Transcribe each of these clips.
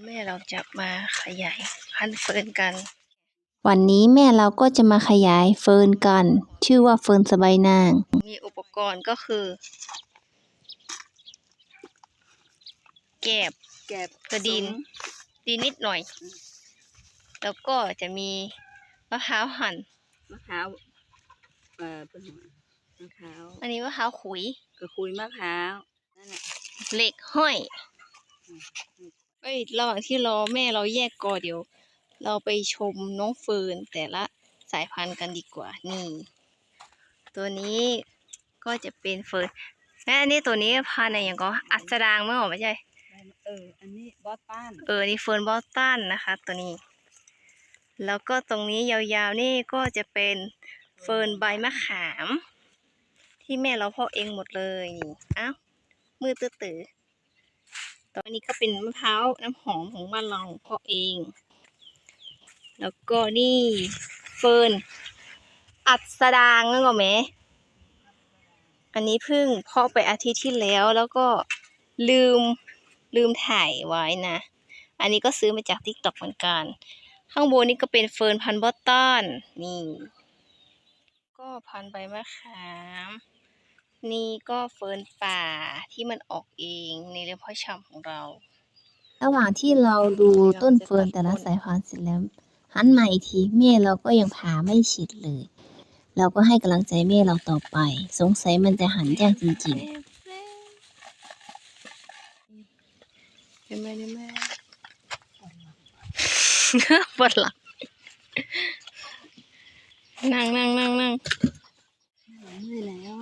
แม่เราจะมาขยายพันธุ์เฟิร์นกัน วันนี้แม่เราก็จะมาขยายเฟิร์นกัน ชื่อว่าเฟิร์นสบายนาง มีอุปกรณ์ก็คือ แกบแกบกระดินดีนิดหน่อย แล้วก็จะมีมะพร้าวหั่นมะพร้าวเอ่อเป็นหัวมะพร้าวอันนี้มะพร้าวขุยกระคุยมะพร้าวนั่นแหละเหล็กห้อย เอ้ย ระหว่างที่รอแม่เราแยกกอเดี๋ยว เราไปชมน้องเฟิร์นแต่ละสายพันธุ์กันดีกว่า นี่ ตัวนี้ก็จะเป็นเฟิร์นและอันนี้ตัวนี้พันธุ์อะไรอย่างก็อัสดางเมื่อก่อนไม่ใช่ เออ อันนี้บอสตัน เออ นี่เฟิร์นบอสตันนะคะ ตัวนี้ แล้วก็ตรงนี้ยาวๆนี่ก็จะเป็นเฟิร์นใบมะขาม ที่แม่เราเพาะเองหมดเลยนี่อ้าวมือตื้อๆ ตัวนี้ก็เป็นมะพร้าวน้ำหอมของบ้านเราเพาเอง แล้วก็นี่เฟิร์นอัดสดางนั่นก็ไหม อันนี้เพิ่งเพาะไปอาทิตย์ที่แล้วแล้วก็ลืมลืมถ่ายไว้นะ อันนี้ก็ซื้อมาจากทิกตอกเหมือนกัน ข้างบนนี่ก็เป็นเฟิร์นพันบอตตันนี่ ก็พันใบมะขาม นี่ก็เฟิร์นป่าที่มันออกเองในเรื่องพ่อชำของเรา ระหว่างที่เราดูต้นเฟิร์นแต่ละสายพันธุ์เสร็จแล้วหันมาอีกทีแม่เราก็ยังผ่าไม่ฉิดเลย เราก็ให้กำลังใจแม่เราต่อไป สงสัยมันจะหันยากจริงเห็นไหมเห็นไหมปวดหลังนั่งนั่งนั่งนั่งเมื่อยแล้ว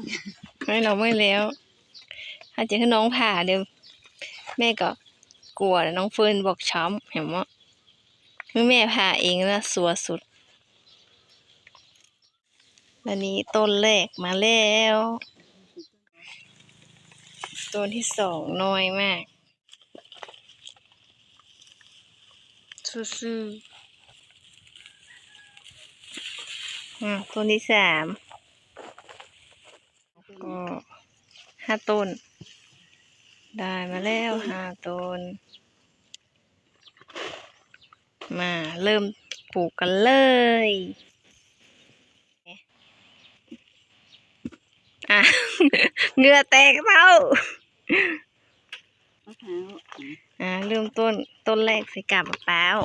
ไม่เราไม่แล้วถ้าจะให้น้องผ่าเดี๋ยวแม่ก็กลัวน้องเฟิร์นบอกช้ำเห็นไหมคือแม่ผ่าเองนะสัวสุดอันนี้ต้นแรกมาแล้วต้นที่สองน้อยมากซื่อๆอะต้นที่สาม ก็ห้าต้น ได้มาแล้วห้าต้น มาเริ่มปลูกกันเลยอะเหงื่อแตกเต้ามะพร้าวอ่าเริ่มต้นต้นแรกใส่กาบมะพร้าว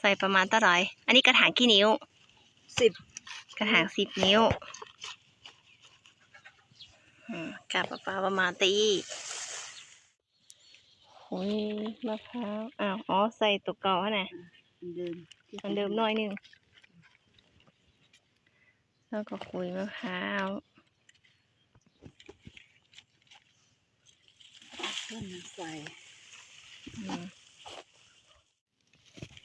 ใส่ประมาณเท่าไหร่อันนี้กระถางกี่นิ้วสิบกระถางสิบนิ้วอืม กาบมะพร้าประมาณตีโอ้ยมะพร้าวอ้าวอ๋อใส่ตัวเก่าฮะน่ะอันเดิมอันเดิมน้อยหนึงแล้วก็คุยมะพร้าวต้นน้ำใส่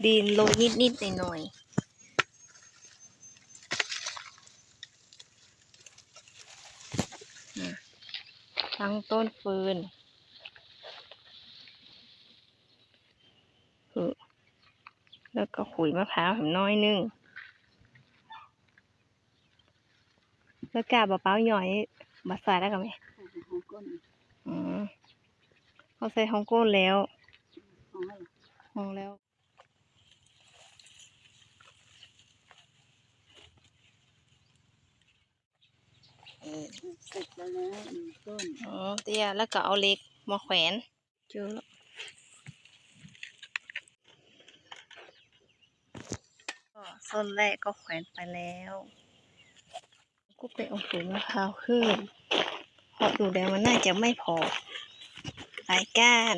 ดินโรยนิดนิดหน่อยหน่อยๆ ทั้งต้นฟืนเออแล้วก็ขุยมะพร้าวแหมน้อยหนึง แล้วกาบมะพร้าวหย่อยบัดใส่ได้กันไหมของก้นอืมเขาใส่ฮ่องก้นแล้วของอะไรห้องแล้ว เออเสร็จแล้วนะหนึ่งต้นอ๋อเตี้ยแล้วก็เอาเหล็กมาแขวนเจอแล้วก็ส้นแรกก็แขวนไปแล้วก็ไปเอาถุงมะพร้าวขึ้นเพราะดูแล้วมันน่าจะไม่พอหลายก้าน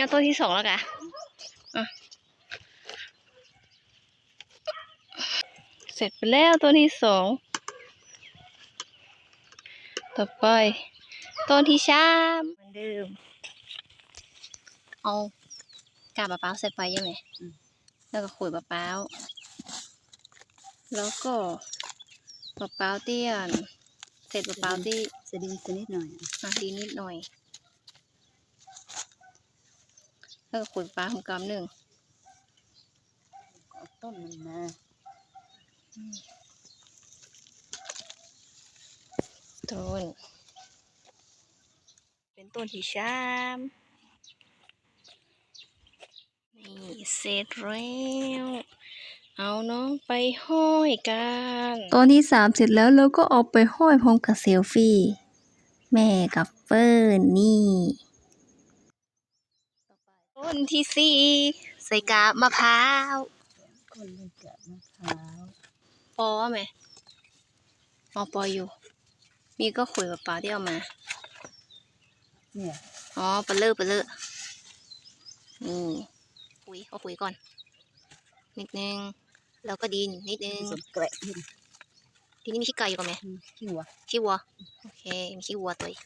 งั้นตัวที่สองแล้วกะอะเสร็จไปแล้วตัวที่สอง ต่อไปต้นที่สามเหมือนเดิม เอากาบมะพร้าวใส่ไฟยังไงแล้วก็ขูดมะพร้าว แล้วก็มะพร้าวเตี้ยนเสร็จมะพร้าวที่จะดีสักนิดหน่อยอะดีนิดหน่อย แล้วก็ขูดปลาของกำหนึ่งโอเคต้นมันนะต้น เป็นต้นที่ชามนี่เสร็จแล้วเอาน้องไปห้อยกัน ตอนที่สามเสร็จแล้วเราก็เอาไปห้อยพร้อมกับเซลฟี่ แม่กับเฟิร์นนี่ ต้นที่สี่ใส่กาบมะพร้าวคนเลยกับมะพร้าวปอไหมมอปออยู่ มีก็ขุยเปล่าๆที่เอามา เนี่ย อ๋อปลาเลอะปลาเลอะนี่ปุ๋ยเอาปุ๋ยก่อน นิดนึง แล้วก็ดินนิดนึงสมเกระหินทีนี้มีขี้ไก่อยู่ก่อนไหมขี้วัวขี้วัว โอเค มีขี้วัวตัวอีก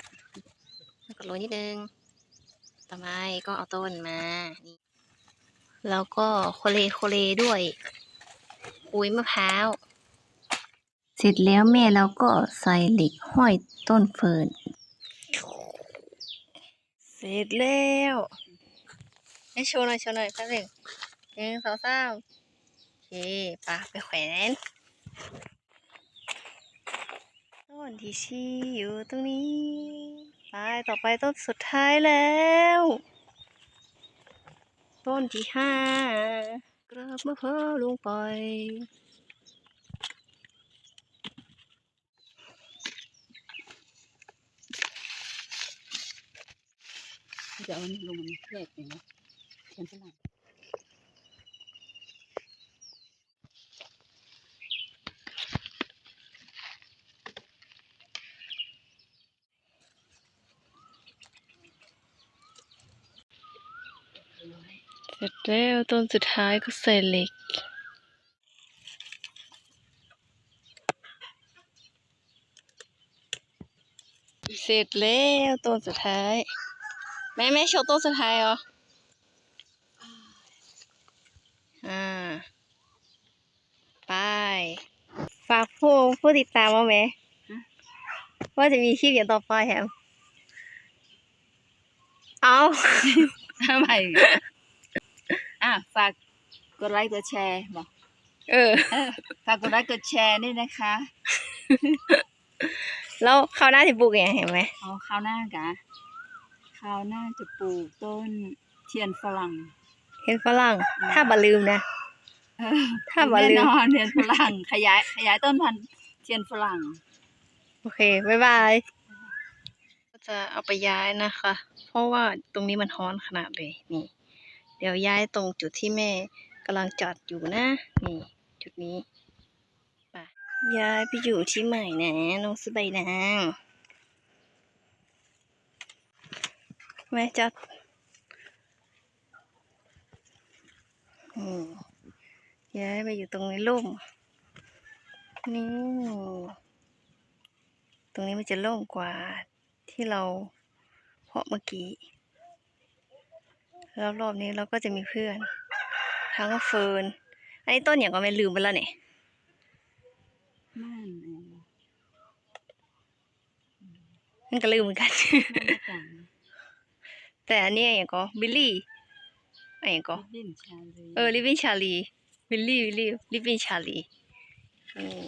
แล้วก็โรยนิดนึง ต่อไปก็เอาต้นมานี่แล้วก็โคเลโคเลด้วยปุ๋ยมะพร้าว เสร็จแล้วแม่เราก็ใส่เหล็กห้อยต้นเฟิร์น เสร็จแล้วให้โชว์หน่อยโชว์หน่อยแป๊บหนึงหนึ่งสองสามโอเคปะไปแขวนต้นที่ชี้อยู่ตรงนี้ ไปต่อไปต้นสุดท้ายแล้ว ต้นที่ห้ากระบมะพร้าวลงไปจะเอาอันลงมันแยกอย่างนี้เขียนฝรั่ง ร็จแล้วต้นสุดท้ายก็ใส่เหล็ก เสร็จแล้วต้นสุดท้าย แม่แม่โชว์ต้นสุดท้ายเหรอ อ่า ไป ฝากผู้ผู้ติดตามว่าไหม ว่าจะมีคลิปอย่างต่อไปแฮมเอา ทำไม อะฝากกดไลค์กดแชร์บอกเออ เออฝากกดไลค์กดแชร์นี่นะคะแล้วเขาวหน้าที่ปลูกอย่างเห็นไหมเอาข้าวหน้ากะข้าวหน้าจะปลูกต้นเทียนฝรั่งเห็นฝรั่ง ถ้าบ่ลืมนะ เออถ้าบ่ลืแน่มนอนเทียนฝรั่งขยายขยายต้นพันธุ์เทียนฝรั่ง โอเค บ๊ายบาย ก็จะเอาไปย้ายนะคะ เพราะว่าตรงนี้มันฮ้อนขนาดเลยนี่ เดี๋ยวย้ายตรงจุดที่แม่กำลังจัดอยู่นะ นี่ จุดนี้ไปย้ายไปอยู่ที่ใหม่นะน้องสบายนางแม่จัดย้ายไปอยู่ตรงในร่ม นี่ ตรงนี้มันจะโล่งกว่าที่เราเพาะเมื่อกี้ แล้วรอบนี้เราก็จะมีเพื่อน ทั้งเฟิร์นอันนี้ต้นอย่างก็ไม่ลืมไปแล้วเนี่ยม่านเองมันก็ลืมเหมือนกันม่านต่างแต่อันนี้อย่างก็บิลลี่อันอย่างก็ลิ้นชาลีเออลิฟวินชาลีบิลลี่บิลลี่ลิฟวินชาลีอืม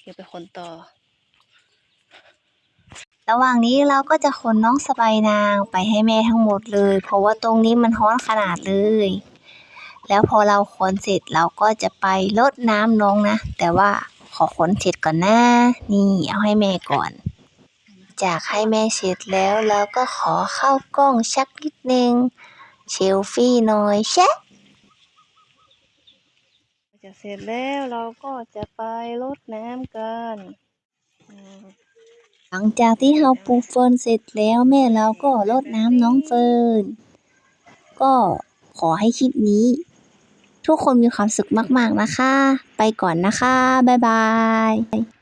เดี๋ยวไปคนต่อ ระหว่างนี้เราก็จะขนน้องสบายนางไปให้แม่ทั้งหมดเลย เพราะว่าตรงนี้มันร้อนขนาดเลย แล้วพอเราขนเสร็จเราก็จะไปรดน้ำน้องนะ แต่ว่าขอขนเสร็จก่อนนะ นี่เอาให้แม่ก่อน จากให้แม่เสร็จแล้วเราก็ขอเข้ากล้องชักนิดนึงเชลฟี่หน่อยแชะจะเสร็จแล้วเราก็จะไปรดน้ำกันอ ลังจากที่เราปลูกเฟิร์นเสร็จแล้วแม่เราก็รดน้ำน้องเฟิร์น ก็ขอให้คลิปนี้ ทุกคนมีความสุขมาก ๆ นะคะ ไปก่อนนะคะ บ๊ายบาย